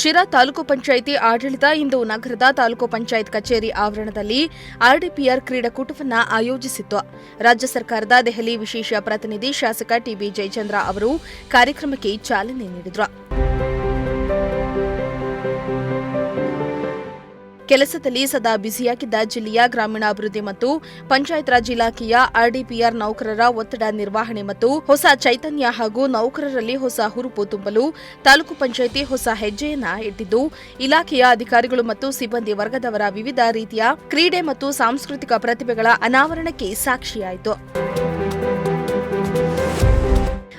ಶಿರಾ ತಾಲೂಕು ಪಂಚಾಯಿತಿ ಆಡಳಿತ ಇಂದು ನಗರದ ತಾಲೂಕು ಪಂಚಾಯತ್ ಕಚೇರಿ ಆವರಣದಲ್ಲಿ ಆರ್ಡಿಪಿಆರ್ ಕ್ರೀಡಾಕೂಟವನ್ನು ಆಯೋಜಿಸಿತ್ತು. ರಾಜ್ಯ ಸರ್ಕಾರದ ದೆಹಲಿ ವಿಶೇಷ ಪ್ರತಿನಿಧಿ ಶಾಸಕ ಟಿಬಿ ಜಯಚಂದ್ರ ಅವರು ಕಾರ್ಯಕ್ರಮಕ್ಕೆ ಚಾಲನೆ ನೀಡಿದರು. ಕೆಲಸದಲ್ಲಿ ಸದಾ ಬ್ಯುಸಿಯಾಗಿದ್ದ ಜಿಲ್ಲೆಯ ಗ್ರಾಮೀಣಾಭಿವೃದ್ಧಿ ಮತ್ತು ಪಂಚಾಯತ್ ರಾಜ್ ಇಲಾಖೆಯ ಆರ್ಡಿಪಿಆರ್ ನೌಕರರ ಒತ್ತಡ ನಿರ್ವಹಣೆ ಮತ್ತು ಹೊಸ ಚೈತನ್ಯ ಹಾಗೂ ನೌಕರರಲ್ಲಿ ಹೊಸ ಹುರುಪು ತುಂಬಲು ತಾಲೂಕು ಪಂಚಾಯಿತಿ ಹೊಸ ಹೆಜ್ಜೆಯನ್ನ ಇಟ್ಟಿದ್ದು, ಇಲಾಖೆಯ ಅಧಿಕಾರಿಗಳು ಮತ್ತು ಸಿಬ್ಬಂದಿ ವರ್ಗದವರ ವಿವಿಧ ರೀತಿಯ ಕ್ರೀಡೆ ಮತ್ತು ಸಾಂಸ್ಕೃತಿಕ ಪ್ರತಿಭೆಗಳ ಅನಾವರಣಕ್ಕೆ ಸಾಕ್ಷಿಯಾಯಿತು.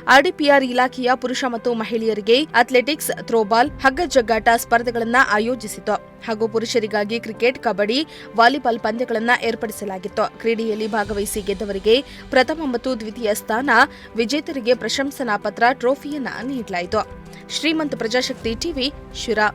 ಆರ್ಡಿಪಿಆರ್ ಇಲಾಖೆಯ ಪುರುಷ ಮತ್ತು ಮಹಿಳೆಯರಿಗೆ ಅಥ್ಲೆಟಿಕ್ಸ್, ಥ್ರೋಬಾಲ್ ಹಗ್ಗ ಜಗ್ಗಾಟ ಸ್ಪರ್ಧೆಗಳನ್ನು ಆಯೋಜಿಸಿತು ಹಾಗೂ ಪುರುಷರಿಗಾಗಿ ಕ್ರಿಕೆಟ್, ಕಬಡ್ಡಿ, ವಾಲಿಬಾಲ್ ಪಂದ್ಯಗಳನ್ನು ಏರ್ಪಡಿಸಲಾಗಿತ್ತು. ಕ್ರೀಡೆಯಲ್ಲಿ ಭಾಗವಹಿಸಿ ಗೆದ್ದವರಿಗೆ ಪ್ರಥಮ ಮತ್ತು ದ್ವಿತೀಯ ಸ್ಥಾನ, ವಿಜೇತರಿಗೆ ಪ್ರಶಂಸನಾ ಪತ್ರ, ಟ್ರೋಫಿಯನ್ನು ನೀಡಲಾಯಿತು. ಶ್ರೀಮಂತ ಪ್ರಜಾಶಕ್ತಿ ಟಿವಿ ಶಿರಾ.